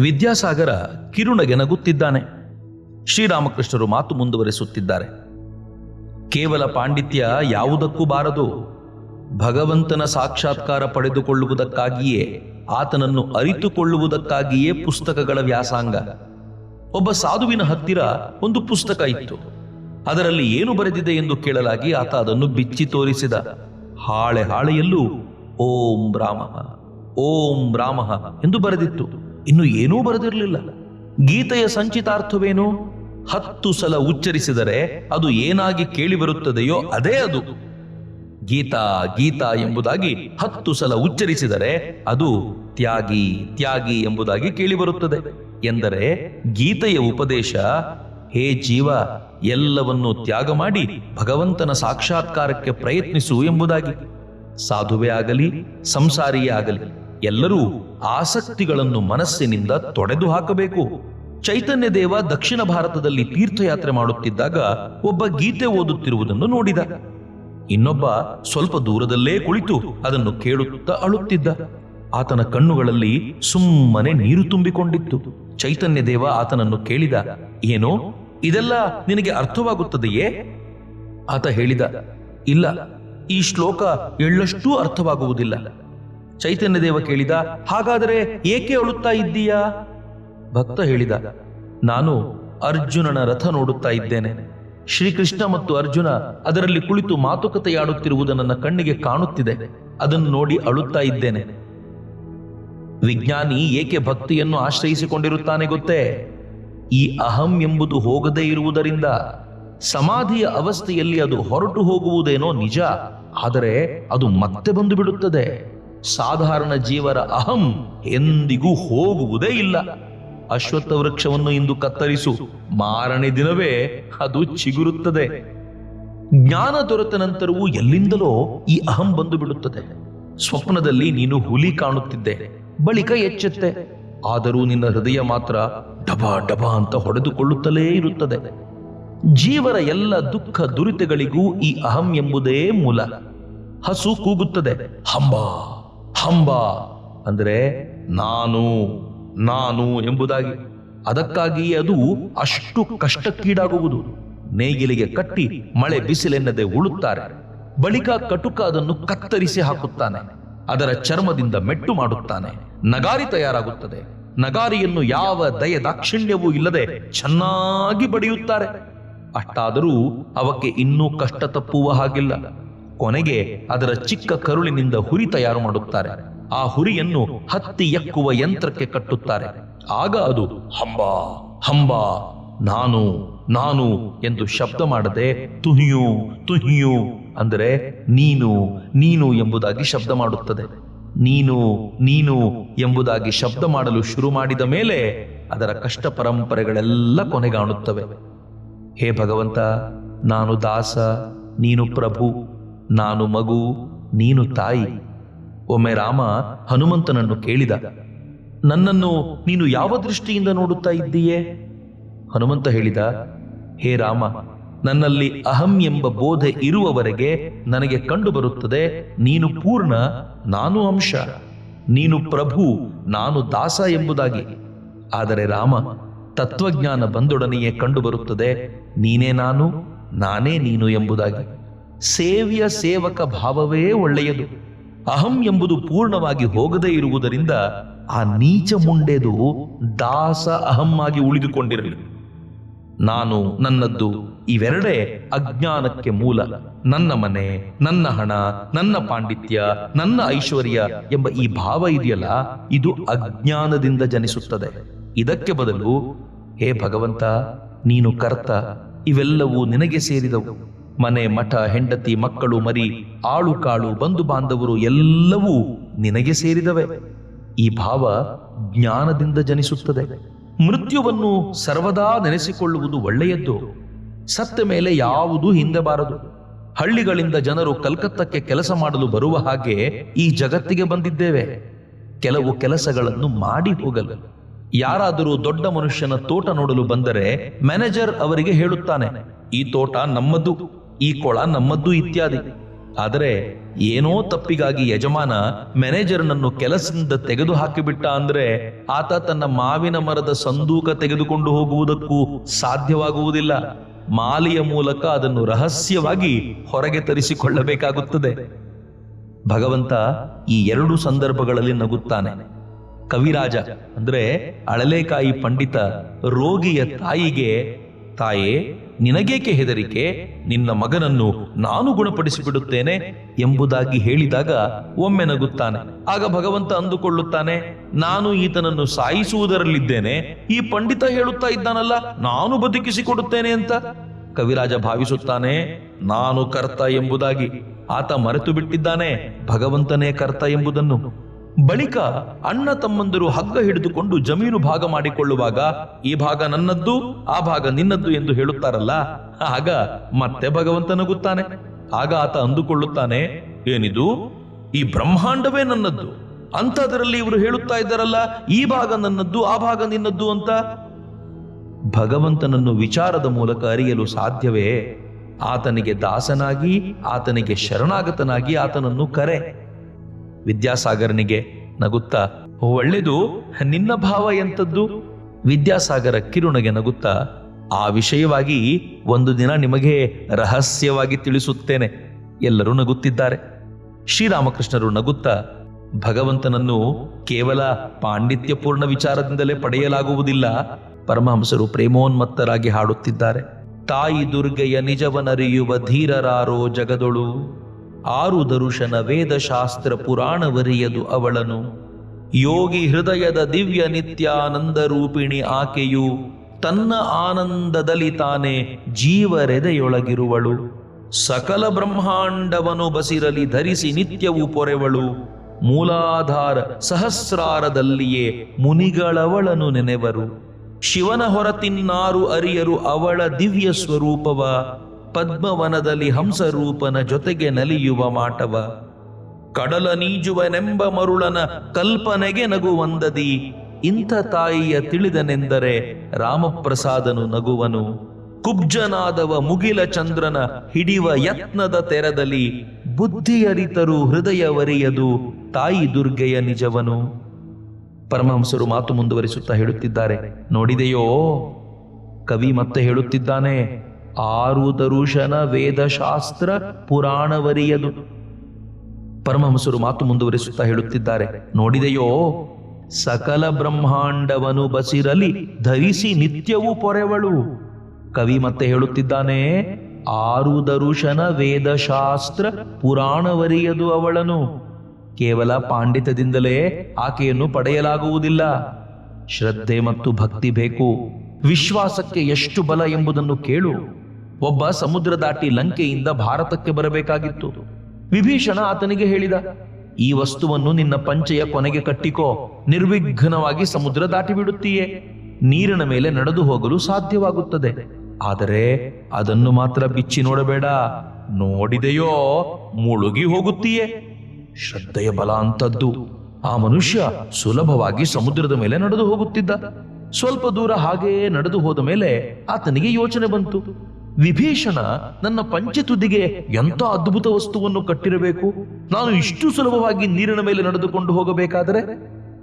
ವಿದ್ಯಾಸಾಗರ ಕಿರುನಗೆ ನಗುತ್ತಿದ್ದಾನೆ ಶ್ರೀರಾಮಕೃಷ್ಣರು ಮಾತು ಮುಂದುವರೆಸುತ್ತಿದ್ದಾರೆ. ಕೇವಲ ಪಾಂಡಿತ್ಯ ಯಾವುದಕ್ಕೂ ಬಾರದು. ಭಗವಂತನ ಸಾಕ್ಷಾತ್ಕಾರ ಪಡೆದುಕೊಳ್ಳುವುದಕ್ಕಾಗಿಯೇ, ಆತನನ್ನು ಅರಿತುಕೊಳ್ಳುವುದಕ್ಕಾಗಿಯೇ ಪುಸ್ತಕಗಳ ವ್ಯಾಸಾಂಗ. ಒಬ್ಬ ಸಾಧುವಿನ ಹತ್ತಿರ ಒಂದು ಪುಸ್ತಕ ಇತ್ತು. ಅದರಲ್ಲಿ ಏನು ಬರೆದಿದೆ ಎಂದು ಕೇಳಲಾಗಿ ಆತ ಅದನ್ನು ಬಿಚ್ಚಿ ತೋರಿಸಿದ. ಹಾಳೆ ಹಾಳೆಯಲ್ಲೂ ಓಂ ರಾಮ ಓಂ ರಾಮ ಎಂದು ಬರೆದಿತ್ತು. ಇನ್ನು ಏನೂ ಬರೆದಿರಲಿಲ್ಲ. ಗೀತೆಯ ಸಂಚಿತಾರ್ಥವೇನು? ಹತ್ತು ಸಲ ಉಚ್ಚರಿಸಿದರೆ ಅದು ಏನಾಗಿ ಕೇಳಿಬರುತ್ತದೆಯೋ ಅದೇ ಅದು. ಗೀತಾ ಗೀತಾ ಎಂಬುದಾಗಿ ಹತ್ತು ಸಲ ಉಚ್ಚರಿಸಿದರೆ ಅದು ತ್ಯಾಗಿ ತ್ಯಾಗಿ ಎಂಬುದಾಗಿ ಕೇಳಿಬರುತ್ತದೆ. ಎಂದರೆ ಗೀತೆಯ ಉಪದೇಶ, ಹೇ ಜೀವ, ಎಲ್ಲವನ್ನು ತ್ಯಾಗ ಮಾಡಿ ಭಗವಂತನ ಸಾಕ್ಷಾತ್ಕಾರಕ್ಕೆ ಪ್ರಯತ್ನಿಸು ಎಂಬುದಾಗಿ. ಸಾಧುವೇ ಆಗಲಿ, ಸಂಸಾರಿಯೇ ಆಗಲಿ, ಎಲ್ಲರೂ ಆಸಕ್ತಿಗಳನ್ನು ಮನಸ್ಸಿನಿಂದ ತೊಡೆದು ಹಾಕಬೇಕು. ಚೈತನ್ಯ ದೇವ ದಕ್ಷಿಣ ಭಾರತದಲ್ಲಿ ತೀರ್ಥಯಾತ್ರೆ ಮಾಡುತ್ತಿದ್ದಾಗ ಒಬ್ಬ ಗೀತೆ ಓದುತ್ತಿರುವುದನ್ನು ನೋಡಿದ. ಇನ್ನೊಬ್ಬ ಸ್ವಲ್ಪ ದೂರದಲ್ಲೇ ಕುಳಿತು ಅದನ್ನು ಕೇಳುತ್ತಾ ಅಳುತ್ತಿದ್ದ. ಆತನ ಕಣ್ಣುಗಳಲ್ಲಿ ಸುಮ್ಮನೆ ನೀರು ತುಂಬಿಕೊಂಡಿತ್ತು. ಚೈತನ್ಯ ದೇವ ಆತನನ್ನು ಕೇಳಿದ, ಏನೋ, ಇದೆಲ್ಲ ನಿನಗೆ ಅರ್ಥವಾಗುತ್ತದೆಯೇ? ಆತ ಹೇಳಿದ, ಇಲ್ಲ, ಈ ಶ್ಲೋಕ ಎಳ್ಳಷ್ಟೂ ಅರ್ಥವಾಗುವುದಿಲ್ಲ. ಚೈತನ್ಯ ದೇವ ಕೇಳಿದ, ಹಾಗಾದರೆ ಏಕೆ ಅಳುತ್ತಾ ಇದ್ದೀಯಾ? ಭಕ್ತ ಹೇಳಿದ, ನಾನು ಅರ್ಜುನನ ರಥ ನೋಡುತ್ತಾ ಇದ್ದೇನೆ. ಶ್ರೀಕೃಷ್ಣ ಮತ್ತು ಅರ್ಜುನ ಅದರಲ್ಲಿ ಕುಳಿತು ಮಾತುಕತೆಯಾಡುತ್ತಿರುವುದು ನನ್ನ ಕಣ್ಣಿಗೆ ಕಾಣುತ್ತಿದೆ. ಅದನ್ನು ನೋಡಿ ಅಳುತ್ತಾ ಇದ್ದೇನೆ. ವಿಜ್ಞಾನಿ ಏಕೆ ಭಕ್ತಿಯನ್ನು ಆಶ್ರಯಿಸಿಕೊಂಡಿರುತ್ತಾನೆ ಗೊತ್ತೇ? ಈ ಅಹಂ ಎಂಬುದು ಹೋಗದೇ ಇರುವುದರಿಂದ ಸಮಾಧಿಯ ಅವಸ್ಥೆಯಲ್ಲಿ ಅದು ಹೊರಟು ಹೋಗುವುದೇನೋ ನಿಜ, ಆದರೆ ಅದು ಮತ್ತೆ ಬಂದು ಬಿಡುತ್ತದೆ ಸಾಧಾರಣ ಜೀವರ ಅಹಂ ಎಂದಿಗೂ ಹೋಗುವುದೇ ಇಲ್ಲ. ಅಶ್ವತ್ಥ ವೃಕ್ಷವನ್ನು ಇಂದು ಕತ್ತರಿಸು. ಮಾರನೇ ದಿನವೇ ಅದು ಚಿಗುರುತ್ತದೆ. ಜ್ಞಾನ ದೊರೆತ ನಂತರವೂ ಎಲ್ಲಿಂದಲೋ ಈ ಅಹಂ ಬಂದು ಬಿಡುತ್ತದೆ. ಸ್ವಪ್ನದಲ್ಲಿ ನೀನು ಹುಲಿ ಕಾಣುತ್ತಿದ್ದೆ. ಬಳಿಕ ಎಚ್ಚೆತ್ತೆ. ಆದರೂ ನಿನ್ನ ಹೃದಯ ಮಾತ್ರ ಡಬ ಡಬ ಅಂತ ಹೊಡೆದುಕೊಳ್ಳುತ್ತಲೇ ಇರುತ್ತದೆ. ಜೀವರ ಎಲ್ಲ ದುಃಖ ದುರಿತಗಳಿಗೂ ಈ ಅಹಂ ಎಂಬುದೇ ಮೂಲ. ಹಸು ಕೂಗುತ್ತದೆ. ಹಂಬ. ಹಂಬ ಅಂದರೆ ನಾನು ನಾನು ಎಂಬುದಾಗಿ. ಅದಕ್ಕಾಗಿ ಅದು ಅಷ್ಟು ಕಷ್ಟಕ್ಕೀಡಾಗುವುದು. ನೇಗಿಲಿಗೆ ಕಟ್ಟಿ ಮಳೆ ಬಿಸಿಲೆನ್ನದೆ ಉಳುತ್ತಾರೆ. ಬಳಿಕ ಕಟುಕ ಅದನ್ನು ಕತ್ತರಿಸಿ ಹಾಕುತ್ತಾನೆ. ಅದರ ಚರ್ಮದಿಂದ ಮೆಟ್ಟು ಮಾಡುತ್ತಾನೆ. ನಗಾರಿ ತಯಾರಾಗುತ್ತದೆ. ನಗಾರಿಯನ್ನು ಯಾವ ದಯ ದಾಕ್ಷಿಣ್ಯವೂ ಇಲ್ಲದೆ ಚೆನ್ನಾಗಿ ಬಡಿಯುತ್ತಾರೆ. ಅಷ್ಟಾದರೂ ಅವಕ್ಕೆ ಇನ್ನೂ ಕಷ್ಟ ತಪ್ಪುವ ಹಾಗಿಲ್ಲ. ಕೊನೆಗೆ ಅದರ ಚಿಕ್ಕ ಕರುಳಿನಿಂದ ಹುರಿ ತಯಾರು ಮಾಡುತ್ತಾರೆ. ಆ ಹುರಿಯನ್ನು ಹತ್ತಿ ಎಕ್ಕುವ ಯಂತ್ರಕ್ಕೆ ಕಟ್ಟುತ್ತಾರೆ. ಆಗ ಅದು, ಹಂಬಾ ಹಂಬಾ, ನಾನು ನಾನು ಎಂದು ಶಬ್ದ ಮಾಡದೆ, ತುಹಿಯು ತುಹಿಯು ಅಂದರೆ, ನೀನು ನೀನು ಎಂಬುದಾಗಿ ಶಬ್ದ ಮಾಡುತ್ತದೆ. ನೀನು ನೀನು ಎಂಬುದಾಗಿ ಶಬ್ದ ಮಾಡಲು ಶುರು ಮಾಡಿದ ಮೇಲೆ ಅದರ ಕಷ್ಟ ಪರಂಪರೆಗಳೆಲ್ಲ ಕೊನೆಗಾಣುತ್ತವೆ. ಹೇ ಭಗವಂತ, ನಾನು ದಾಸ, ನೀನು ಪ್ರಭು ನಾನು ಮಗು, ನೀನು ತಾಯಿ. ಒಮ್ಮೆ ರಾಮ ಹನುಮಂತನನ್ನು ಕೇಳಿದ, ನನ್ನನ್ನು ನೀನು ಯಾವ ದೃಷ್ಟಿಯಿಂದ ನೋಡುತ್ತಾ ಇದ್ದೀಯೇ? ಹನುಮಂತ ಹೇಳಿದ, ಹೇ ರಾಮ, ನನ್ನಲ್ಲಿ ಅಹಂ ಎಂಬ ಬೋಧೆ ಇರುವವರೆಗೆ ನನಗೆ ಕಂಡು ಬರುತ್ತದೆ ನೀನು ಪೂರ್ಣ, ನಾನು ಅಂಶ. ನೀನು ಪ್ರಭು, ನಾನು ದಾಸ ಎಂಬುದಾಗಿ. ಆದರೆ ರಾಮ, ತತ್ವಜ್ಞಾನ ಬಂದೊಡನೆಯೇ ಕಂಡುಬರುತ್ತದೆ, ನೀನೇ ನಾನು, ನಾನೇ ನೀನು ಎಂಬುದಾಗಿ. ಸೇವ್ಯ ಸೇವಕ ಭಾವವೇ ಒಳ್ಳೆಯದು. ಅಹಂ ಎಂಬುದು ಪೂರ್ಣವಾಗಿ ಹೋಗದೇ ಇರುವುದರಿಂದ ಆ ನೀಚ ಮುಂಡೆದು ದಾಸ ಅಹಂ ಆಗಿ ಉಳಿದುಕೊಂಡಿರಲಿ. ನಾನು ನನ್ನದ್ದು ಇವೆರಡೇ ಅಜ್ಞಾನಕ್ಕೆ ಮೂಲ. ನನ್ನ ಮನೆ, ನನ್ನ ಹಣ, ನನ್ನ ಪಾಂಡಿತ್ಯ, ನನ್ನ ಐಶ್ವರ್ಯ ಎಂಬ ಈ ಭಾವ ಇದೆಯಲ್ಲ, ಇದು ಅಜ್ಞಾನದಿಂದ ಜನಿಸುತ್ತದೆ. ಇದಕ್ಕೆ ಬದಲು, ಹೇ ಭಗವಂತ, ನೀನು ಕರ್ತ, ಇವೆಲ್ಲವೂ ನಿನಗೆ ಸೇರಿದವು. ಮನೆ ಮಠ, ಹೆಂಡತಿ, ಮಕ್ಕಳು ಮರಿ, ಆಳು ಕಾಳು, ಬಂಧು ಬಾಂಧವರು ಎಲ್ಲವೂ ನಿನಗೆ ಸೇರಿದವೆ. ಈ ಭಾವ ಜ್ಞಾನದಿಂದ ಜನಿಸುತ್ತದೆ. ಮೃತ್ಯುವನ್ನು ಸರ್ವದಾ ನೆನೆಸಿಕೊಳ್ಳುವುದು ಒಳ್ಳೆಯದ್ದು. ಸತ್ತ ಮೇಲೆ ಯಾವುದೂ ಹಿಂದೆ ಬಾರದು ಹಳ್ಳಿಗಳಿಂದ ಜನರು ಕಲ್ಕತ್ತಕ್ಕೆ ಕೆಲಸ ಮಾಡಲು ಬರುವ ಹಾಗೆ ಈ ಜಗತ್ತಿಗೆ ಬಂದಿದ್ದೇವೆ. ಕೆಲವು ಕೆಲಸಗಳನ್ನು ಮಾಡಿ ಹೋಗಲು. ಯಾರಾದರೂ ದೊಡ್ಡ ಮನುಷ್ಯನ ತೋಟ ನೋಡಲು ಬಂದರೆ ಮ್ಯಾನೇಜರ್ ಅವರಿಗೆ ಹೇಳುತ್ತಾನೆ, ಈ ತೋಟ ನಮ್ಮದು. ಈ ಕೊಳ ನಮ್ಮದ್ದು ಇತ್ಯಾದಿ. ಆದರೆ ಏನೋ ತಪ್ಪಿಗಾಗಿ ಯಜಮಾನ ಮ್ಯಾನೇಜರ್ನನ್ನು ಕೆಲಸದಿಂದ ತೆಗೆದು ಹಾಕಿಬಿಟ್ಟ ಅಂದ್ರೆ ಆತ ತನ್ನ ಮಾವಿನ ಮರದ ಸಂದೂಕ ತೆಗೆದುಕೊಂಡು ಹೋಗುವುದಕ್ಕೂ ಸಾಧ್ಯವಾಗುವುದಿಲ್ಲ. ಮಾಲಿಯ ಮೂಲಕ ಅದನ್ನು ರಹಸ್ಯವಾಗಿ ಹೊರಗೆ ತರಿಸಿಕೊಳ್ಳಬೇಕಾಗುತ್ತದೆ. ಭಗವಂತ ಈ ಎರಡು ಸಂದರ್ಭಗಳಲ್ಲಿ ನಗುತ್ತಾನೆ. ಕವಿರಾಜ ಅಂದ್ರೆ ಅಳಲೇಕಾಯಿ ಪಂಡಿತ ರೋಗಿಯ ತಾಯಿಗೆ, ತಾಯೇ ನಿನಗೇಕೆ ಹೆದರಿಕೆ? ನಿನ್ನ ಮಗನನ್ನು ನಾನು ಗುಣಪಡಿಸಿ ಬಿಡುತ್ತೇನೆ ಎಂಬುದಾಗಿ ಹೇಳಿದಾಗ ಒಮ್ಮೆ ನಗುತ್ತಾನೆ. ಆಗ ಭಗವಂತ ಅಂದುಕೊಳ್ಳುತ್ತಾನೆ, ನಾನು ಈತನನ್ನು ಸಾಯಿಸುವುದರಲ್ಲಿದ್ದೇನೆ, ಈ ಪಂಡಿತ ಹೇಳುತ್ತಾ ಇದ್ದಾನಲ್ಲ, ನಾನು ಬದುಕಿಸಿಕೊಡುತ್ತೇನೆ ಅಂತ. ಕವಿರಾಜ ಭಾವಿಸುತ್ತಾನೆ, ನಾನು ಕರ್ತ ಎಂಬುದಾಗಿ. ಆತ ಮರೆತು ಬಿಟ್ಟಿದ್ದಾನೆ ಭಗವಂತನೇ ಕರ್ತ ಎಂಬುದನ್ನು. ಬಳಿಕ ಅಣ್ಣ ತಮ್ಮಂದಿರು ಹಗ್ಗ ಹಿಡಿದುಕೊಂಡು ಜಮೀನು ಭಾಗ ಮಾಡಿಕೊಳ್ಳುವಾಗ ಈ ಭಾಗ ನನ್ನದ್ದು, ಆ ಭಾಗ ನಿನ್ನದ್ದು ಎಂದು ಹೇಳುತ್ತಾರಲ್ಲ, ಆಗ ಮತ್ತೆ ಭಗವಂತ ನಗುತ್ತಾನೆ. ಆಗ ಆತ ಅಂದುಕೊಳ್ಳುತ್ತಾನೆ, ಏನಿದು? ಈ ಬ್ರಹ್ಮಾಂಡವೇ ನನ್ನದ್ದು. ಅಂಥದ್ರಲ್ಲಿ ಇವರು ಹೇಳುತ್ತಾ ಇದ್ದಾರಲ್ಲ, ಈ ಭಾಗ ನನ್ನದ್ದು, ಆ ಭಾಗ ನಿನ್ನದ್ದು ಅಂತ. ಭಗವಂತನನ್ನು ವಿಚಾರದ ಮೂಲಕ ಅರಿಯಲು ಸಾಧ್ಯವೇ? ಆತನಿಗೆ ದಾಸನಾಗಿ, ಆತನಿಗೆ ಶರಣಾಗತನಾಗಿ ಆತನನ್ನು ಕರೆ. ವಿದ್ಯಾಸಾಗರನಿಗೆ ನಗುತ್ತಾ ಒಳ್ಳೆದು, ನಿನ್ನ ಭಾವ ಎಂಥದ್ದು? ವಿದ್ಯಾಸಾಗರ ಕಿರುಣಗೆ ನಗುತ್ತಾ, ಆ ವಿಷಯವಾಗಿ ಒಂದು ದಿನ ನಿಮಗೆ ರಹಸ್ಯವಾಗಿ ತಿಳಿಸುತ್ತೇನೆ, ಎಲ್ಲರೂ ನಗುತ್ತಿದ್ದಾರೆ. ಶ್ರೀರಾಮಕೃಷ್ಣರು ನಗುತ್ತಾ, ಭಗವಂತನನ್ನು ಕೇವಲ ಪಾಂಡಿತ್ಯಪೂರ್ಣ ವಿಚಾರದಿಂದಲೇ ಪಡೆಯಲಾಗುವುದಿಲ್ಲ, ಪರಮಹಂಸರು ಪ್ರೇಮೋನ್ಮತ್ತರಾಗಿ ಹಾಡುತ್ತಿದ್ದಾರೆ. ತಾಯಿ ದುರ್ಗೆಯ ನಿಜವನರಿಯುವ ಧೀರರಾರೋ ಜಗದೊಳು ಆರು ದರುಶನ ವೇದಶಾಸ್ತ್ರ ಪುರಾಣವರಿಯದು ಅವಳನು. ಯೋಗಿ ಹೃದಯದ ದಿವ್ಯ ನಿತ್ಯಾನಂದ ರೂಪಿಣಿ ಆಕೆಯು ತನ್ನ ಆನಂದದಲ್ಲಿ ತಾನೇ ಜೀವರೆದೆಯೊಳಗಿರುವಳು. ಸಕಲ ಬ್ರಹ್ಮಾಂಡವನು ಬಸಿರಲಿ ಧರಿಸಿ ನಿತ್ಯವೂ ಪೊರೆವಳು. ಮೂಲಾಧಾರ ಸಹಸ್ರಾರದಲ್ಲಿಯೇ ಮುನಿಗಳವಳನು ನೆನೆವರು. ಶಿವನ ಹೊರತಿನ್ನಾರು ಅರಿಯರು ಅವಳ ದಿವ್ಯ ಸ್ವರೂಪವ. ಪದ್ಮವನದಲ್ಲಿ ಹಂಸರೂಪನ ಜೊತೆಗೆ ನಲಿಯುವ ಮಾಟವ, ಕಡಲ ನೀಜುವನೆಂಬ ಮರುಳನ ಕಲ್ಪನೆಗೆ ನಗುವಂದದಿ ಇಂಥ ತಾಯಿಯ ತಿಳಿದನೆಂದರೆ ರಾಮಪ್ರಸಾದನು ನಗುವನು. ಕುಬ್ಜನಾದವ ಮುಗಿಲ ಚಂದ್ರನ ಹಿಡಿವ ಯತ್ನದ ತೆರದಲ್ಲಿ ಬುದ್ಧಿಯರಿತರು ಹೃದಯವರಿಯದು ತಾಯಿ ದುರ್ಗೆಯ ನಿಜವನು. ಪರಮಹಂಸರು ಮಾತು ಮುಂದುವರಿಸುತ್ತಾ ಹೇಳುತ್ತಿದ್ದಾರೆ, ನೋಡಿದೆಯೋ? ಕವಿ ಮತ್ತೆ ಹೇಳುತ್ತಿದ್ದಾನೆ ಆರು ದರುಶನ ವೇದಶಾಸ್ತ್ರ ಪುರಾಣವರಿಯದು. ಪರಮಹಂಸರು ಮಾತು ಮುಂದುವರಿಸುತ್ತಾ ಹೇಳುತ್ತಿದ್ದಾರೆ. ನೋಡಿದೆಯೋ, ಸಕಲ ಬ್ರಹ್ಮಾಂಡವನು ಬಸಿರಲಿ, ಧರಿಸಿ ನಿತ್ಯವೂ ಪೊರೆವಳು. ಕವಿ ಮತ್ತೆ ಹೇಳುತ್ತಿದ್ದಾನೆ ಆರು ದರುಶನ ವೇದಶಾಸ್ತ್ರ ಪುರಾಣವರಿಯದು ಅವಳನು. ಕೇವಲ ಪಾಂಡಿತ್ಯದಿಂದಲೇ ಆಕೆಯನ್ನು ಪಡೆಯಲಾಗುವುದಿಲ್ಲ. ಶ್ರದ್ಧೆ ಮತ್ತು ಭಕ್ತಿ ಬೇಕು. ವಿಶ್ವಾಸಕ್ಕೆ ಎಷ್ಟು ಬಲ ಎಂಬುದನ್ನು ಕೇಳು. ಒಬ್ಬ ಸಮುದ್ರ ದಾಟಿ ಲಂಕೆಯಿಂದ ಭಾರತಕ್ಕೆ ಬರಬೇಕಾಗಿತ್ತು. ವಿಭೀಷಣ ಆತನಿಗೆ ಹೇಳಿದ, ಈ ವಸ್ತುವನ್ನು ನಿನ್ನ ಪಂಚೆಯ ಕೊನೆಗೆ ಕಟ್ಟಿಕೋ, ನಿರ್ವಿಘ್ನವಾಗಿ ಸಮುದ್ರ ದಾಟಿ ಬಿಡುತ್ತೀಯೇ ನೀರಿನ ಮೇಲೆ ನಡೆದು ಹೋಗಲು ಸಾಧ್ಯವಾಗುತ್ತದೆ. ಆದರೆ ಅದನ್ನು ಮಾತ್ರ ಬಿಚ್ಚಿ ನೋಡಬೇಡ. ನೋಡಿದೆಯೋ, ಮುಳುಗಿ ಹೋಗುತ್ತೀಯೇ. ಶ್ರದ್ಧೆಯ ಬಲ ಅಂತದ್ದು. ಆ ಮನುಷ್ಯ ಸುಲಭವಾಗಿ ಸಮುದ್ರದ ಮೇಲೆ ನಡೆದು ಹೋಗುತ್ತಿದ್ದ. ಸ್ವಲ್ಪ ದೂರ ಹಾಗೆಯೇ ನಡೆದು ಹೋದ ಮೇಲೆ ಆತನಿಗೆ ಯೋಚನೆ ಬಂತು. ವಿಭೀಷಣ ನನ್ನ ಪಂಚತುದಿಗೆ ಎಂಥ ಅದ್ಭುತ ವಸ್ತುವನ್ನು ಕಟ್ಟಿರಬೇಕು? ನಾನು ಇಷ್ಟು ಸುಲಭವಾಗಿ ನೀರಿನ ಮೇಲೆ ನಡೆದುಕೊಂಡು ಹೋಗಬೇಕಾದರೆ?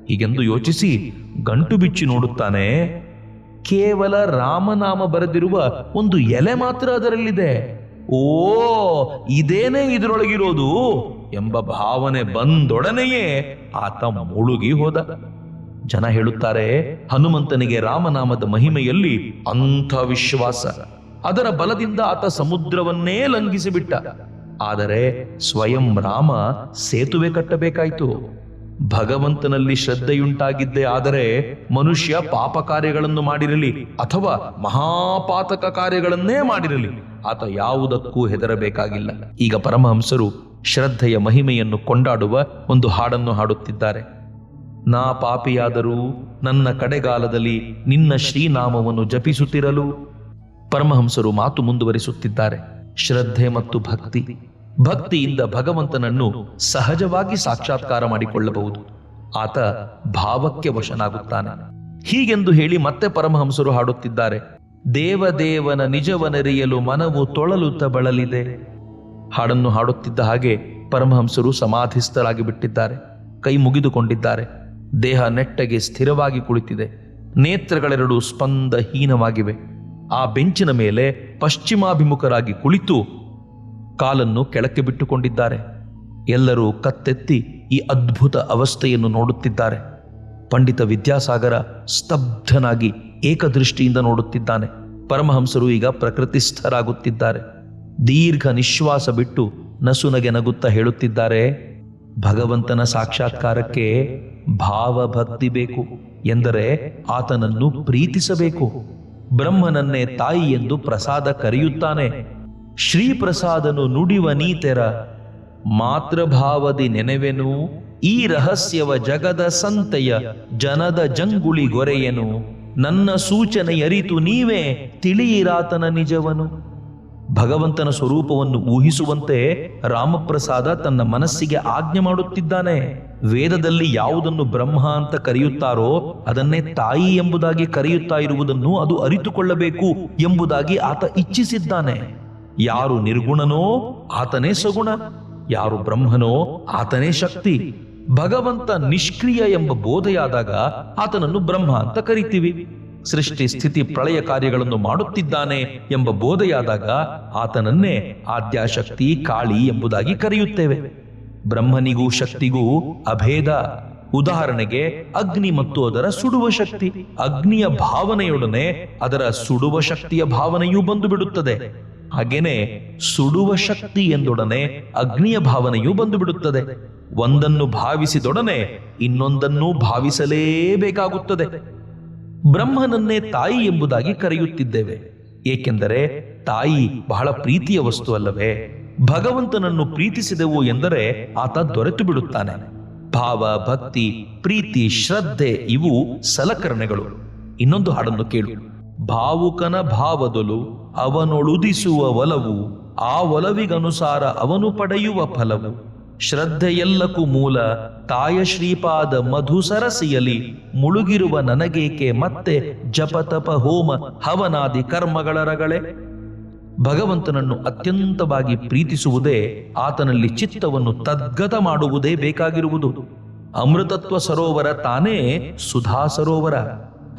ಹೀಗೆಂದು ಯೋಚಿಸಿ ಗಂಟು ಬಿಚ್ಚಿ ನೋಡುತ್ತಾನೆ. ಕೇವಲ ರಾಮನಾಮ ಬರೆದಿರುವ ಒಂದು ಎಲೆ ಮಾತ್ರ ಅದರಲ್ಲಿದೆ. ಓ, ಇದೇನೇ ಇದರೊಳಗಿರೋದು? ಎಂಬ ಭಾವನೆ ಬಂದೊಡನೆಯೇ ಆತ ಮುಳುಗಿ ಹೋದ. ಜನ ಹೇಳುತ್ತಾರೆ, ಹನುಮಂತನಿಗೆ ರಾಮನಾಮದ ಮಹಿಮೆಯಲ್ಲಿ ಅಂಥ ವಿಶ್ವಾಸ. ಅದರ ಬಲದಿಂದ ಆತ ಸಮುದ್ರವನ್ನೇ ಲಂಘಿಸಿಬಿಟ್ಟ. ಆದರೆ ಸ್ವಯಂ ರಾಮ ಸೇತುವೆ ಕಟ್ಟಬೇಕಾಯಿತು. ಭಗವಂತನಲ್ಲಿ ಶ್ರದ್ಧೆಯುಂಟಾಗಿದ್ದೆ ಆದರೆ ಮನುಷ್ಯ ಪಾಪ ಕಾರ್ಯಗಳನ್ನು ಮಾಡಿರಲಿ ಅಥವಾ ಮಹಾಪಾತಕ ಕಾರ್ಯಗಳನ್ನೇ ಮಾಡಿರಲಿ, ಆತ ಯಾವುದಕ್ಕೂ ಹೆದರಬೇಕಾಗಿಲ್ಲ. ಈಗ ಪರಮಹಂಸರು ಶ್ರದ್ಧೆಯ ಮಹಿಮೆಯನ್ನು ಕೊಂಡಾಡುವ ಒಂದು ಹಾಡನ್ನು ಹಾಡುತ್ತಿದ್ದಾರೆ. ನಾ ಪಾಪಿಯಾದರೂ ನನ್ನ ಕಡೆಗಾಲದಲ್ಲಿ ನಿನ್ನ ಶ್ರೀನಾಮವನ್ನು ಜಪಿಸುತ್ತಿರಲು ಪರಮಹಂಸರು ಮಾತು ಮುಂದುವರಿಸುತ್ತಿದ್ದಾರೆ. ಶ್ರದ್ಧೆ ಮತ್ತು ಭಕ್ತಿ. ಭಕ್ತಿಯಿಂದ ಭಗವಂತನನ್ನು ಸಹಜವಾಗಿ ಸಾಕ್ಷಾತ್ಕಾರ ಮಾಡಿಕೊಳ್ಳಬಹುದು. ಆತ ಭಾವಕ್ಕೆ ವಶನಾಗುತ್ತಾನೆ. ಹೀಗೆಂದು ಹೇಳಿ ಮತ್ತೆ ಪರಮಹಂಸರು ಹಾಡುತ್ತಿದ್ದಾರೆ. ದೇವದೇವನ ನಿಜವನರಿಯಲು ಮನವು ತೊಳಲುತ್ತ ಬಳಲಿದೆ. ಹಾಡನ್ನು ಹಾಡುತ್ತಿದ್ದ ಹಾಗೆ ಪರಮಹಂಸರು ಸಮಾಧಿಸ್ಥರಾಗಿ ಬಿಟ್ಟಿದ್ದಾರೆ ಕೈ ಮುಗಿದುಕೊಂಡಿದ್ದಾರೆ. ದೇಹ ನೆಟ್ಟಗೆ ಸ್ಥಿರವಾಗಿ ಕುಳಿತಿದೆ. ನೇತ್ರಗಳೆರಡು ಸ್ಪಂದಹೀನವಾಗಿವೆ. ಆ ಬೆಂಚಿನ ಮೇಲೆ ಪಶ್ಚಿಮಾಭಿಮುಖರಾಗಿ ಕುಳಿತು ಕಾಲನ್ನು ಕೆಳಕ್ಕೆ ಬಿಟ್ಟುಕೊಂಡಿದ್ದಾರೆ. ಎಲ್ಲರೂ ಕತ್ತೆತ್ತಿ ಈ ಅದ್ಭುತ ಅವಸ್ಥೆಯನ್ನು ನೋಡುತ್ತಿದ್ದಾರೆ. ಪಂಡಿತ ವಿದ್ಯಾಸಾಗರ ಸ್ತಬ್ಧನಾಗಿ ಏಕದೃಷ್ಟಿಯಿಂದ ನೋಡುತ್ತಿದ್ದಾನೆ. ಪರಮಹಂಸರು ಈಗ ಪ್ರಕೃತಿಸ್ಥರಾಗುತ್ತಿದ್ದಾರೆ. ದೀರ್ಘ ನಿಶ್ವಾಸ ಬಿಟ್ಟು ನಸುನಗೆ ನಗುತ್ತಾ ಹೇಳುತ್ತಿದ್ದಾರೆ, ಭಗವಂತನ ಸಾಕ್ಷಾತ್ಕಾರಕ್ಕೆ ಭಾವಭಕ್ತಿ ಬೇಕು ಎಂದರೆ ಆತನನ್ನು ಪ್ರೀತಿಸಬೇಕು. ಬ್ರಹ್ಮನನ್ನೇ ತಾಯಿ ಎಂದು ಪ್ರಸಾದ ಕರೆಯುತ್ತಾನೆ. ಶ್ರೀಪ್ರಸಾದನು ನುಡಿವ ನೀತೆರ ಮಾತೃಭಾವದಿ ನೆನೆವೆನು, ಈ ರಹಸ್ಯವ ಜಗದ ಸಂತೆಯ ಜನದ ಜಂಗುಳಿ ಗೊರೆಯನು. ನನ್ನ ಸೂಚನೆ ಅರಿತು ನೀವೇ ತಿಳಿಯಿರಾತನ ನಿಜವನು. ಭಗವಂತನ ಸ್ವರೂಪವನ್ನು ಊಹಿಸುವಂತೆ ರಾಮಪ್ರಸಾದ ತನ್ನ ಮನಸ್ಸಿಗೆ ಆಜ್ಞೆ ಮಾಡುತ್ತಿದ್ದಾನೆ. ವೇದದಲ್ಲಿ ಯಾವುದನ್ನು ಬ್ರಹ್ಮ ಅಂತ ಕರೆಯುತ್ತಾರೋ ಅದನ್ನೇ ತಾಯಿ ಎಂಬುದಾಗಿ ಕರೆಯುತ್ತಾ ಇರುವುದನ್ನು ಅದು ಅರಿತುಕೊಳ್ಳಬೇಕು ಎಂಬುದಾಗಿ ಆತ ಇಚ್ಛಿಸಿದ್ದಾನೆ. ಯಾರು ನಿರ್ಗುಣನೋ ಆತನೇ ಸಗುಣ, ಯಾರು ಬ್ರಹ್ಮನೋ ಆತನೇ ಶಕ್ತಿ. ಭಗವಂತ ನಿಷ್ಕ್ರಿಯ ಎಂಬ ಬೋಧೆಯಾದಾಗ ಆತನನ್ನು ಬ್ರಹ್ಮ ಅಂತ ಕರಿತೀವಿ. ಸೃಷ್ಟಿ ಸ್ಥಿತಿ ಪ್ರಳಯ ಕಾರ್ಯಗಳನ್ನು ಮಾಡುತ್ತಿದ್ದಾನೆ ಎಂಬ ಬೋಧೆಯಾದಾಗ ಆತನನ್ನೇ ಆದ್ಯಾಶಕ್ತಿ, ಕಾಳಿ ಎಂಬುದಾಗಿ ಕರೆಯುತ್ತೇವೆ. ಬ್ರಹ್ಮನಿಗೂ ಶಕ್ತಿಗೂ ಅಭೇದ. ಉದಾಹರಣೆಗೆ, ಅಗ್ನಿ ಮತ್ತು ಅದರ ಸುಡುವ ಶಕ್ತಿ. ಅಗ್ನಿಯ ಭಾವನೆಯೊಡನೆ ಅದರ ಸುಡುವ ಶಕ್ತಿಯ ಭಾವನೆಯೂ ಬಂದು ಬಿಡುತ್ತದೆ ಹಾಗೇನೆ, ಸುಡುವ ಶಕ್ತಿ ಎಂದೊಡನೆ ಅಗ್ನಿಯ ಭಾವನೆಯೂ ಬಂದು ಬಿಡುತ್ತದೆ ಒಂದನ್ನು ಭಾವಿಸಿದೊಡನೆ ಇನ್ನೊಂದನ್ನು ಭಾವಿಸಲೇಬೇಕಾಗುತ್ತದೆ. ಬ್ರಹ್ಮನನ್ನೇ ತಾಯಿ ಎಂಬುದಾಗಿ ಕರೆಯುತ್ತಿದ್ದೇವೆ. ಏಕೆಂದರೆ, ತಾಯಿ ಬಹಳ ಪ್ರೀತಿಯ ವಸ್ತು ಅಲ್ಲವೇ? ಭಗವಂತನನ್ನು ಪ್ರೀತಿಸಿದೆವು ಎಂದರೆ ಆತ ದೊರೆತು ಬಿಡುತ್ತಾನೆ. ಭಾವ, ಭಕ್ತಿ, ಪ್ರೀತಿ, ಶ್ರದ್ಧೆ ಇವು ಸಲಕರಣೆಗಳು. ಇನ್ನೊಂದು ಹಾಡನ್ನು ಕೇಳು. ಭಾವುಕನ ಭಾವದೊಲು ಅವನೊಳುದಿಸುವ ಒಲವು, ಆ ಒಲವಿಗನುಸಾರ ಅವನು ಪಡೆಯುವ ಫಲವು. ಶ್ರದ್ಧೆಯೆಲ್ಲಕ್ಕೂ ಮೂಲ ತಾಯ ಶ್ರೀಪಾದ ಮಧು ಸರಸಿಯಲಿ ಮುಳುಗಿರುವ ನನಗೇಕೆ ಮತ್ತೆ ಜಪತಪ ಹೋಮ ಹವನಾದಿ ಕರ್ಮಗಳ ರಗಳೆ? ಭಗವಂತನನ್ನು ಅತ್ಯಂತವಾಗಿ ಪ್ರೀತಿಸುವುದೇ ಆತನಲ್ಲಿ ಚಿತ್ತವನ್ನು ತದ್ಗತ ಮಾಡುವುದೇ ಬೇಕಾಗಿರುವುದು. ಅಮೃತತ್ವ ಸರೋವರ ತಾನೇ ಸುಧಾ ಸರೋವರ.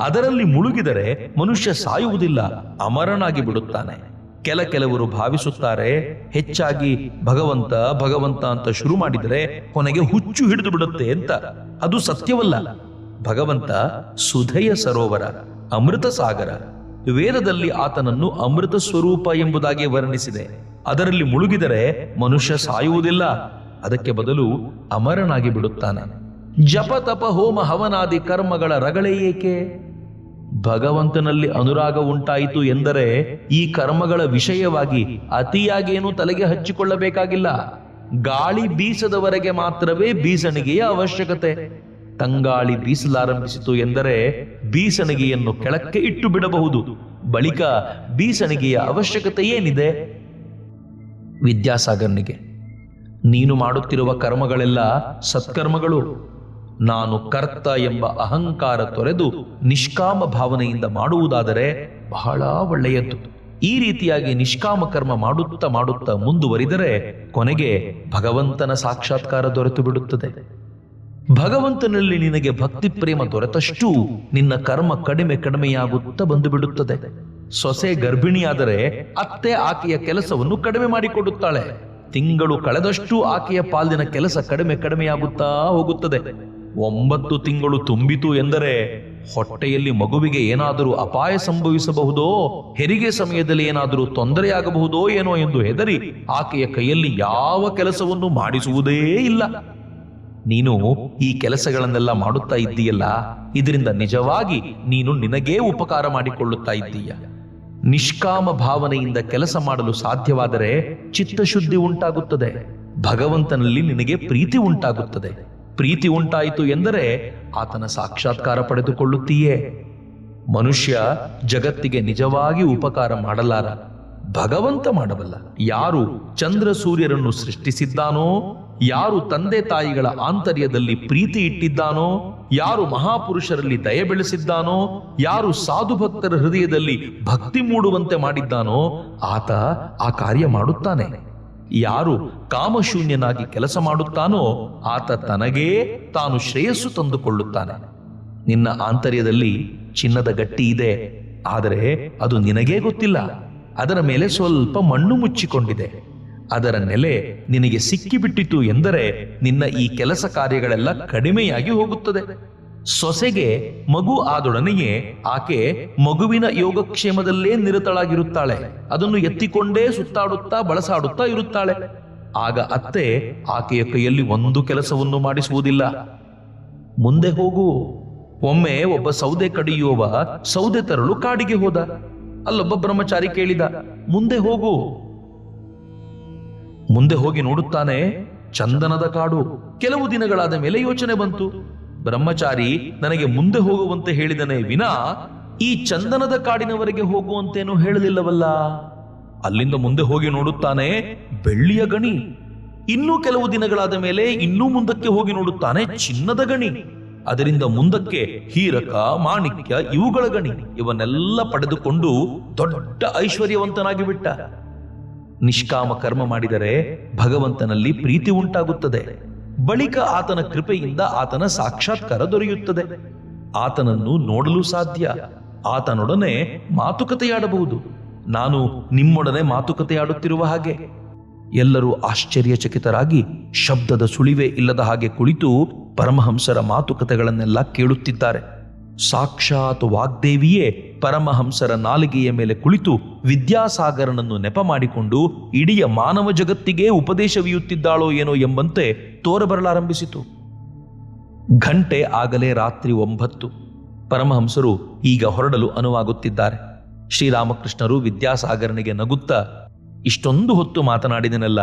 ಅದರಲ್ಲಿ ಮುಳುಗಿದರೆ ಮನುಷ್ಯ ಸಾಯುವುದಿಲ್ಲ, ಅಮರನಾಗಿ ಬಿಡುತ್ತಾನೆ. ಕೆಲ ಕೆಲವರು ಭಾವಿಸುತ್ತಾರೆ, ಹೆಚ್ಚಾಗಿ ಭಗವಂತ ಭಗವಂತ ಅಂತ ಶುರು ಮಾಡಿದರೆ ಕೊನೆಗೆ ಹುಚ್ಚು ಹಿಡಿದು ಬಿಡುತ್ತೆ ಅಂತ. ಅದು ಸತ್ಯವಲ್ಲ. ಭಗವಂತ ಸುಧೆಯ ಸರೋವರ, ಅಮೃತ ಸಾಗರ. ವೇದದಲ್ಲಿ ಆತನನ್ನು ಅಮೃತ ಸ್ವರೂಪ ಎಂಬುದಾಗಿ ವರ್ಣಿಸಿದೆ. ಅದರಲ್ಲಿ ಮುಳುಗಿದರೆ ಮನುಷ್ಯ ಸಾಯುವುದಿಲ್ಲ. ಅದಕ್ಕೆ ಬದಲು ಅಮರನಾಗಿ ಬಿಡುತ್ತಾನೆ. ಜಪ ತಪ ಹೋಮ ಹವನಾದಿ ಕರ್ಮಗಳ ರಗಳೆ ಏಕೆ? ಭಗವಂತನಲ್ಲಿ ಅನುರಾಗ ಉಂಟಾಯಿತು ಎಂದರೆ ಈ ಕರ್ಮಗಳ ವಿಷಯವಾಗಿ ಅತಿಯಾಗೇನು ತಲೆಗೆ ಹಚ್ಚಿಕೊಳ್ಳಬೇಕಾಗಿಲ್ಲ. ಗಾಳಿ ಬೀಸದವರೆಗೆ ಮಾತ್ರವೇ ಬೀಸಣಿಗೆಯ ಅವಶ್ಯಕತೆ. ತಂಗಾಳಿ ಬೀಸಲಾರಂಭಿಸಿತು ಎಂದರೆ ಬೀಸಣಿಗೆಯನ್ನು ಕೆಳಕ್ಕೆ ಇಟ್ಟು ಬಿಡಬಹುದು ಬಳಿಕ ಬೀಸಣಿಗೆಯ ಅವಶ್ಯಕತೆ ಏನಿದೆ? ವಿದ್ಯಾಸಾಗರ್ನಿಗೆ, ನೀನು ಮಾಡುತ್ತಿರುವ ಕರ್ಮಗಳೆಲ್ಲ ಸತ್ಕರ್ಮಗಳು. ನಾನು ಕರ್ತ ಎಂಬ ಅಹಂಕಾರ ತೊರೆದು ನಿಷ್ಕಾಮ ಭಾವನೆಯಿಂದ ಮಾಡುವುದಾದರೆ ಬಹಳ ಒಳ್ಳೆಯದ್ದು ಈ ರೀತಿಯಾಗಿ ನಿಷ್ಕಾಮ ಕರ್ಮ ಮಾಡುತ್ತಾ ಮಾಡುತ್ತಾ ಮುಂದುವರಿದರೆ ಕೊನೆಗೆ ಭಗವಂತನ ಸಾಕ್ಷಾತ್ಕಾರ ದೊರೆತು ಬಿಡುತ್ತದೆ ಭಗವಂತನಲ್ಲಿ ನಿನಗೆ ಭಕ್ತಿ ಪ್ರೇಮ ದೊರೆತಷ್ಟು ನಿನ್ನ ಕರ್ಮ ಕಡಿಮೆ ಕಡಿಮೆಯಾಗುತ್ತಾ ಬಂದು ಬಿಡುತ್ತದೆ ಸೊಸೆ ಗರ್ಭಿಣಿಯಾದರೆ ಅತ್ತೆ ಆಕೆಯ ಕೆಲಸವನ್ನು ಕಡಿಮೆ ಮಾಡಿಕೊಡುತ್ತಾಳೆ. ತಿಂಗಳು ಕಳೆದಷ್ಟು ಆಕೆಯ ಪಾಲಿನ ಕೆಲಸ ಕಡಿಮೆ ಕಡಿಮೆಯಾಗುತ್ತಾ ಹೋಗುತ್ತದೆ. ಒಂಬತ್ತು ತಿಂಗಳು ತುಂಬಿತು ಎಂದರೆ ಹೊಟ್ಟೆಯಲ್ಲಿ ಮಗುವಿಗೆ ಏನಾದರೂ ಅಪಾಯ ಸಂಭವಿಸಬಹುದೋ, ಹೆರಿಗೆ ಸಮಯದಲ್ಲಿ ಏನಾದರೂ ತೊಂದರೆಯಾಗಬಹುದೋ ಏನೋ ಎಂದು ಹೆದರಿ ಆಕೆಯ ಕೈಯಲ್ಲಿ ಯಾವ ಕೆಲಸವನ್ನು ಮಾಡಿಸುವುದೇ ಇಲ್ಲ. ನೀನು ಈ ಕೆಲಸಗಳನ್ನೆಲ್ಲ ಮಾಡುತ್ತಾ ಇದ್ದೀಯಲ್ಲ? ಇದರಿಂದ ನಿಜವಾಗಿ ನೀನು ನಿನಗೇ ಉಪಕಾರ ಮಾಡಿಕೊಳ್ಳುತ್ತಾ ಇದ್ದೀಯ. ನಿಷ್ಕಾಮ ಭಾವನೆಯಿಂದ ಕೆಲಸ ಮಾಡಲು ಸಾಧ್ಯವಾದರೆ ಚಿತ್ತಶುದ್ಧಿ ಉಂಟಾಗುತ್ತದೆ. ಭಗವಂತನಲ್ಲಿ ನಿನಗೆ ಪ್ರೀತಿ ಉಂಟಾಗುತ್ತದೆ. ಪ್ರೀತಿ ಉಂಟಾಯಿತು ಎಂದರೆ ಆತನ ಸಾಕ್ಷಾತ್ಕಾರ ಪಡೆದುಕೊಳ್ಳುತ್ತೀಯೇ. ಮನುಷ್ಯ ಜಗತ್ತಿಗೆ ನಿಜವಾಗಿ ಉಪಕಾರ ಮಾಡಲಾರ. ಭಗವಂತ ಮಾಡಬಲ್ಲ. ಯಾರು ಚಂದ್ರ ಸೂರ್ಯರನ್ನು ಸೃಷ್ಟಿಸಿದ್ದಾನೋ, ಯಾರು ತಂದೆ ತಾಯಿಗಳ ಆಂತರ್ಯದಲ್ಲಿ ಪ್ರೀತಿ ಇಟ್ಟಿದ್ದಾನೋ, ಯಾರು ಮಹಾಪುರುಷರಲ್ಲಿ ದಯ ಬೆಳೆಸಿದ್ದಾನೋ, ಯಾರು ಸಾಧು ಭಕ್ತರ ಹೃದಯದಲ್ಲಿ ಭಕ್ತಿ ಮೂಡುವಂತೆ ಮಾಡಿದ್ದಾನೋ, ಆತ ಆ ಕಾರ್ಯ ಮಾಡುತ್ತಾನೆ. ಯಾರು ಕಾಮಶೂನ್ಯನಾಗಿ ಕೆಲಸ ಮಾಡುತ್ತಾನೋ, ಆತ ತನಗೇ ತಾನು ಶ್ರೇಯಸ್ಸು ತಂದುಕೊಳ್ಳುತ್ತಾನೆ. ನಿನ್ನ ಆಂತರ್ಯದಲ್ಲಿ ಚಿನ್ನದ ಗಟ್ಟಿ ಇದೆ, ಆದರೆ ಅದು ನಿನಗೇ ಗೊತ್ತಿಲ್ಲ. ಅದರ ಮೇಲೆ ಸ್ವಲ್ಪ ಮಣ್ಣು ಮುಚ್ಚಿಕೊಂಡಿದೆ. ಅದರ ನೆಲೆ ನಿನಗೆ ಸಿಕ್ಕಿಬಿಟ್ಟಿತು ಎಂದರೆ ನಿನ್ನ ಈ ಕೆಲಸ ಕಾರ್ಯಗಳೆಲ್ಲ ಕಡಿಮೆಯಾಗಿ ಹೋಗುತ್ತದೆ. ಸೊಸೆಗೆ ಮಗು ಆದೊಡನೆಯೇ ಆಕೆ ಮಗುವಿನ ಯೋಗಕ್ಷೇಮದಲ್ಲೇ ನಿರತಳಾಗಿರುತ್ತಾಳೆ. ಅದನ್ನು ಎತ್ತಿಕೊಂಡೇ ಸುತ್ತಾಡುತ್ತಾ ಬಳಸಾಡುತ್ತಾ ಇರುತ್ತಾಳೆ. ಆಗ ಅತ್ತೆ ಆಕೆಯ ಕೈಯಲ್ಲಿ ಒಂದು ಕೆಲಸವನ್ನು ಮಾಡಿಸುವುದಿಲ್ಲ. ಮುಂದೆ ಹೋಗು. ಒಮ್ಮೆ ಒಬ್ಬ ಸೌದೆ ಕಡಿಯುವವ ಸೌದೆ ತರಲು ಕಾಡಿಗೆ ಹೋದ. ಅಲ್ಲೊಬ್ಬ ಬ್ರಹ್ಮಚಾರಿ ಕೇಳಿದ, ಮುಂದೆ ಹೋಗು. ಮುಂದೆ ಹೋಗಿ ನೋಡುತ್ತಾನೆ ಚಂದನದ ಕಾಡು. ಕೆಲವು ದಿನಗಳಾದ ಮೇಲೆ ಯೋಚನೆ ಬಂತು. ಬ್ರಹ್ಮಚಾರಿ, ನನಗೆ ಮುಂದೆ ಹೋಗುವಂತೆ ಹೇಳಿದನೇ ವಿನಾ, ಈ ಚಂದನದ ಕಾಡಿನವರೆಗೆ ಹೋಗುವಂತೇನು ಹೇಳಲಿಲ್ಲವಲ್ಲ? ಅಲ್ಲಿಂದ ಮುಂದೆ ಹೋಗಿ ನೋಡುತ್ತಾನೆ ಬೆಳ್ಳಿಯ ಗಣಿ. ಇನ್ನೂ ಕೆಲವು ದಿನಗಳಾದ ಮೇಲೆ ಇನ್ನೂ ಮುಂದಕ್ಕೆ ಹೋಗಿ ನೋಡುತ್ತಾನೆ ಚಿನ್ನದ ಗಣಿ. ಅದರಿಂದ ಮುಂದಕ್ಕೆ ಹೀರಕ, ಮಾಣಿಕ್ಯ, ಇವುಗಳ ಗಣಿ ಇವನ್ನೆಲ್ಲ ಪಡೆದುಕೊಂಡು ದೊಡ್ಡ ಐಶ್ವರ್ಯವಂತನಾಗಿ ಬಿಟ್ಟ ನಿಷ್ಕಾಮ ಕರ್ಮ ಮಾಡಿದರೆ ಭಗವಂತನಲ್ಲಿ ಪ್ರೀತಿ ಉಂಟಾಗುತ್ತದೆ. ಬಳಿಕ ಆತನ ಕೃಪೆಯಿಂದ ಆತನ ಸಾಕ್ಷಾತ್ಕಾರ ದೊರೆಯುತ್ತದೆ. ಆತನನ್ನು ನೋಡಲು ಸಾಧ್ಯ. ಆತನೊಡನೆ ಮಾತುಕತೆಯಾಡಬಹುದು. ನಾನು ನಿಮ್ಮೊಡನೆ ಮಾತುಕತೆಯಾಡುತ್ತಿರುವ ಹಾಗೆ. ಎಲ್ಲರೂ ಆಶ್ಚರ್ಯಚಕಿತರಾಗಿ ಶಬ್ದದ ಸುಳಿವೆ ಇಲ್ಲದ ಹಾಗೆ ಕುಳಿತು ಪರಮಹಂಸರ ಮಾತುಕತೆಗಳನ್ನೆಲ್ಲ ಕೇಳುತ್ತಿದ್ದಾರೆ. ಸಾಕ್ಷಾತ್ ವಾಗ್ದೇವಿಯೇ ಪರಮಹಂಸರ ನಾಲಿಗೆಯ ಮೇಲೆ ಕುಳಿತು ವಿದ್ಯಾಸಾಗರನನ್ನು ನೆಪ ಮಾಡಿಕೊಂಡು ಇಡೀ ಮಾನವ ಜಗತ್ತಿಗೆ ಉಪದೇಶವಿಯುತ್ತಿದ್ದಾಳೋ ಏನೋ ಎಂಬಂತೆ ತೋರಬರಲಾರಂಭಿಸಿತು. ಘಂಟೆ ಆಗಲೇ ರಾತ್ರಿ ಒಂಬತ್ತು. ಪರಮಹಂಸರು ಈಗ ಹೊರಡಲು ಅನುವಾಗುತ್ತಿದ್ದಾರೆ. ಶ್ರೀರಾಮಕೃಷ್ಣರು ವಿದ್ಯಾಸಾಗರನಿಗೆ ನಗುತ್ತಾ, ಇಷ್ಟೊಂದು ಹೊತ್ತು ಮಾತನಾಡಿದನಲ್ಲ,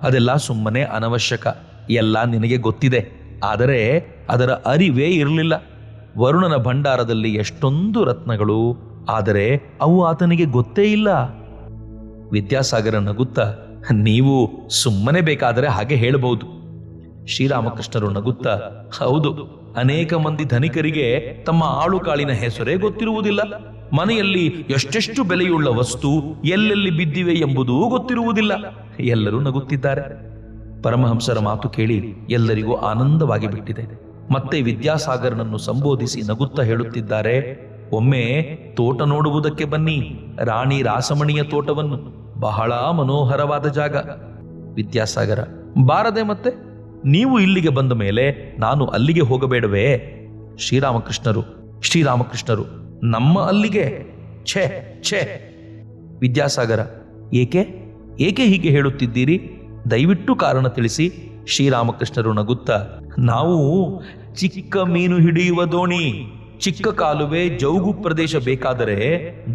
ಅದೆಲ್ಲ ಸುಮ್ಮನೆ ಅನವಶ್ಯಕ. ಎಲ್ಲ ನಿನಗೆ ಗೊತ್ತಿದೆ. ಆದರೆ ಅದರ ಅರಿವೇ ಇರಲಿಲ್ಲ. ವರುಣನ ಭಂಡಾರದಲ್ಲಿ ಎಷ್ಟೊಂದು ರತ್ನಗಳು, ಆದರೆ ಅವು ಆತನಿಗೆ ಗೊತ್ತೇ ಇಲ್ಲ. ವಿದ್ಯಾಸಾಗರ ನಗುತ್ತಾ, ನೀವು ಸುಮ್ಮನೆ ಬೇಕಾದರೆ ಹಾಗೆ ಹೇಳಬಹುದು. ಶ್ರೀರಾಮಕೃಷ್ಣರು ನಗುತ್ತಾ, ಹೌದು, ಅನೇಕ ಮಂದಿ ಧನಿಕರಿಗೆ ತಮ್ಮ ಆಳುಕಾಳಿನ ಹೆಸರೇ ಗೊತ್ತಿರುವುದಿಲ್ಲ. ಮನೆಯಲ್ಲಿ ಎಷ್ಟೆಷ್ಟು ಬೆಲೆಯುಳ್ಳ ವಸ್ತು ಎಲ್ಲೆಲ್ಲಿ ಬಿದ್ದಿವೆ ಎಂಬುದೂ ಗೊತ್ತಿರುವುದಿಲ್ಲ. ಎಲ್ಲರೂ ನಗುತ್ತಿದ್ದಾರೆ. ಪರಮಹಂಸರ ಮಾತು ಕೇಳಿ ಎಲ್ಲರಿಗೂ ಆನಂದವಾಗಿ ಬಿಟ್ಟಿದೆ. ಮತ್ತೆ ವಿದ್ಯಾಸಾಗರನನ್ನು ಸಂಬೋಧಿಸಿ ನಗುತ್ತಾ ಹೇಳುತ್ತಿದ್ದಾರೆ, ಒಮ್ಮೆ ತೋಟ ನೋಡುವುದಕ್ಕೆ ಬನ್ನಿ, ರಾಣಿ ರಾಸಮಣಿಯ ತೋಟವನ್ನು. ಬಹಳ ಮನೋಹರವಾದ ಜಾಗ. ವಿದ್ಯಾಸಾಗರ, ಬಾರದೆ ಮತ್ತೆ? ನೀವು ಇಲ್ಲಿಗೆ ಬಂದ ಮೇಲೆ ನಾನು ಅಲ್ಲಿಗೆ ಹೋಗಬೇಡವೇ? ಶ್ರೀರಾಮಕೃಷ್ಣರು ಶ್ರೀರಾಮಕೃಷ್ಣರು, ನಮ್ಮ ಅಲ್ಲಿಗೆ? ಛೇ ಛೇ. ವಿದ್ಯಾಸಾಗರ, ಏಕೆ? ಏಕೆ ಹೀಗೆ ಹೇಳುತ್ತಿದ್ದೀರಿ? ದಯವಿಟ್ಟು ಕಾರಣ ತಿಳಿಸಿ. ಶ್ರೀರಾಮಕೃಷ್ಣರು ನಗುತ್ತಾ, ನಾವು ಚಿಕ್ಕ ಮೀನು ಹಿಡಿಯುವ ದೋಣಿ. ಚಿಕ್ಕ ಕಾಲುವೆ, ಜೌಗು ಪ್ರದೇಶ ಬೇಕಾದರೆ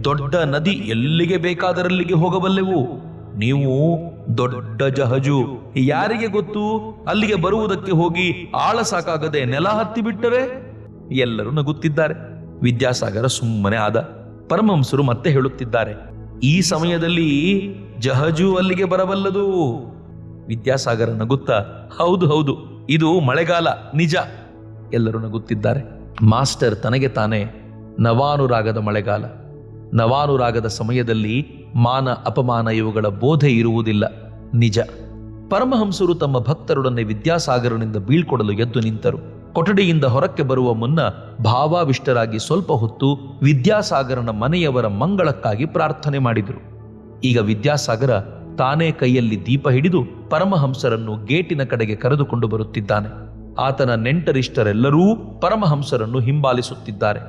ದೊಡ್ಡ ನದಿ ಎಲ್ಲಿಗೆ ಬೇಕಾದರಲ್ಲಿಗೆ ಹೋಗಬಲ್ಲೆವು? ನೀವು ದೊಡ್ಡ ಜಹಜು. ಯಾರಿಗೆ ಗೊತ್ತು? ಅಲ್ಲಿಗೆ ಬರುವುದಕ್ಕೆ ಹೋಗಿ ಆಳ ಸಾಕಾಗದೆ ನೆಲ ಹತ್ತಿ ಬಿಟ್ಟರೆ? ಎಲ್ಲರೂ ನಗುತ್ತಿದ್ದಾರೆ. ವಿದ್ಯಾಸಾಗರ ಸುಮ್ಮನೆ ಆದ. ಪರಮಹಂಸರು ಮತ್ತೆ ಹೇಳುತ್ತಿದ್ದಾರೆ, ಈ ಸಮಯದಲ್ಲಿ ಜಹಜು ಅಲ್ಲಿಗೆ ಬರಬಲ್ಲದು. ವಿದ್ಯಾಸಾಗರ ನಗುತ್ತಾ, ಹೌದು ಹೌದು, ಇದು ಮಳೆಗಾಲ, ನಿಜ, ಎಲ್ಲರೂ ನಗುತ್ತಿದ್ದಾರೆ. ಮಾಸ್ಟರ್ ತನಗೆ ತಾನೇ ನವಾನುರಾಗದ ಮಳೆಗಾಲ. ನವಾನುರಾಗದ ಸಮಯದಲ್ಲಿ ಮಾನ, ಅಪಮಾನ ಇವುಗಳ ಬೋಧೆ ಇರುವುದಿಲ್ಲ, ನಿಜ. ಪರಮಹಂಸರು ತಮ್ಮ ಭಕ್ತರೊಡನೆ ವಿದ್ಯಾಸಾಗರನಿಂದ ಬೀಳ್ಕೊಡಲು ಎದ್ದು ನಿಂತರು. ಕೊಠಡಿಯಿಂದ ಹೊರಕ್ಕೆ ಬರುವ ಮುನ್ನ ಭಾವಾವಿಷ್ಟರಾಗಿ ಸ್ವಲ್ಪ ಹೊತ್ತು ವಿದ್ಯಾಸಾಗರನ ಮನೆಯವರ ಮಂಗಳಕ್ಕಾಗಿ ಪ್ರಾರ್ಥನೆ ಮಾಡಿದರು. ಈಗ ವಿದ್ಯಾಸಾಗರ ತಾನೇ ಕೈಯಲ್ಲಿ ದೀಪ ಹಿಡಿದು ಪರಮಹಂಸರನ್ನು ಗೇಟಿನ ಕಡೆಗೆ ಕರೆದುಕೊಂಡು ಬರುತ್ತಿದ್ದಾನೆ. ಆತನ ನೆಂಟರಿಷ್ಟರೆಲ್ಲರೂ ಪರಮಹಂಸರನ್ನು ಹಿಂಬಾಲಿಸುತ್ತಿದ್ದಾರೆ.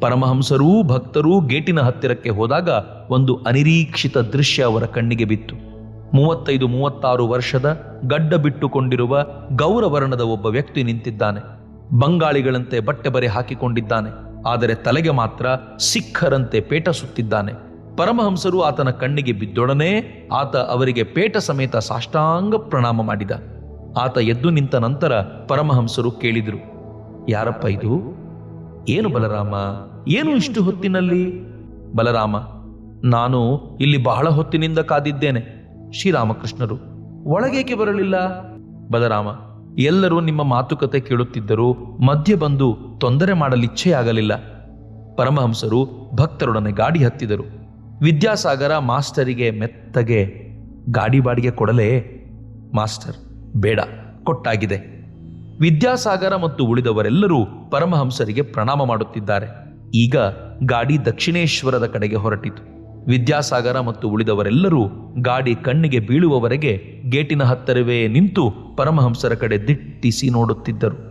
ಪರಮಹಂಸರೂ ಭಕ್ತರೂ ಗೇಟಿನ ಹತ್ತಿರಕ್ಕೆ ಹೋದಾಗ ಒಂದು ಅನಿರೀಕ್ಷಿತ ದೃಶ್ಯ ಅವರ ಕಣ್ಣಿಗೆ ಬಿತ್ತು. ಮೂವತ್ತೈದು, ಮೂವತ್ತಾರು ವರ್ಷದ ಗಡ್ಡ ಬಿಟ್ಟುಕೊಂಡಿರುವ ಗೌರವರ್ಣದ ಒಬ್ಬ ವ್ಯಕ್ತಿ ನಿಂತಿದ್ದಾನೆ. ಬಂಗಾಳಿಗಳಂತೆ ಬಟ್ಟೆ ಬರೆ ಹಾಕಿಕೊಂಡಿದ್ದಾನೆ. ಆದರೆ ತಲೆಗೆ ಮಾತ್ರ ಸಿಖ್ಖರಂತೆ ಪೇಟ ಸುತ್ತಿದ್ದಾನೆ ಪರಮಹಂಸರು ಆತನ ಕಣ್ಣಿಗೆ ಬಿದ್ದೊಡನೆ ಆತ ಅವರಿಗೆ ಪೇಟ ಸಮೇತ ಸಾಷ್ಟಾಂಗ ಪ್ರಣಾಮ ಮಾಡಿದ. ಆತ ಎದ್ದು ನಿಂತ ನಂತರ ಪರಮಹಂಸರು ಕೇಳಿದರು, ಯಾರಪ್ಪ ಇದು? ಏನು ಬಲರಾಮ? ಏನು ಇಷ್ಟು ಹೊತ್ತಿನಲ್ಲಿ? ಬಲರಾಮ, ನಾನು ಇಲ್ಲಿ ಬಹಳ ಹೊತ್ತಿನಿಂದ ಕಾದಿದ್ದೇನೆ, ಶ್ರೀರಾಮಕೃಷ್ಣರು. ಒಳಗೇಕೆ ಬರಲಿಲ್ಲ? ಬಲರಾಮ, ಎಲ್ಲರೂ ನಿಮ್ಮ ಮಾತುಕತೆ ಕೇಳುತ್ತಿದ್ದರು ಮಧ್ಯೆ ಬಂದು ತೊಂದರೆ ಮಾಡಲಿಚ್ಛೆಯಾಗಲಿಲ್ಲ. ಪರಮಹಂಸರು ಭಕ್ತರೊಡನೆ ಗಾಡಿ ಹತ್ತಿದರು. ವಿದ್ಯಾಸಾಗರ ಮಾಸ್ಟರಿಗೆ ಮೆತ್ತಗೆ ಗಾಡಿ ಬಾಡಿಗೆ ಕೊಡಲೇ ಮಾಸ್ಟರ್. ಬೇಡ, ಕೊಟ್ಟಾಗಿದೆ. ವಿದ್ಯಾಸಾಗರ ಮತ್ತು ಉಳಿದವರೆಲ್ಲರೂ ಪರಮಹಂಸರಿಗೆ ಪ್ರಣಾಮ ಮಾಡುತ್ತಿದ್ದಾರೆ. ಈಗ ಗಾಡಿ ದಕ್ಷಿಣೇಶ್ವರದ ಕಡೆಗೆ ಹೊರಟಿತು. ವಿದ್ಯಾಸಾಗರ ಮತ್ತು ಉಳಿದವರೆಲ್ಲರೂ ಗಾಡಿ ಕಣ್ಣಿಗೆ ಬೀಳುವವರೆಗೆ ಗೇಟಿನ ಹತ್ತರವೇ ನಿಂತು ಪರಮಹಂಸರ ಕಡೆ ದಿಟ್ಟಿಸಿ ನೋಡುತ್ತಿದ್ದರು.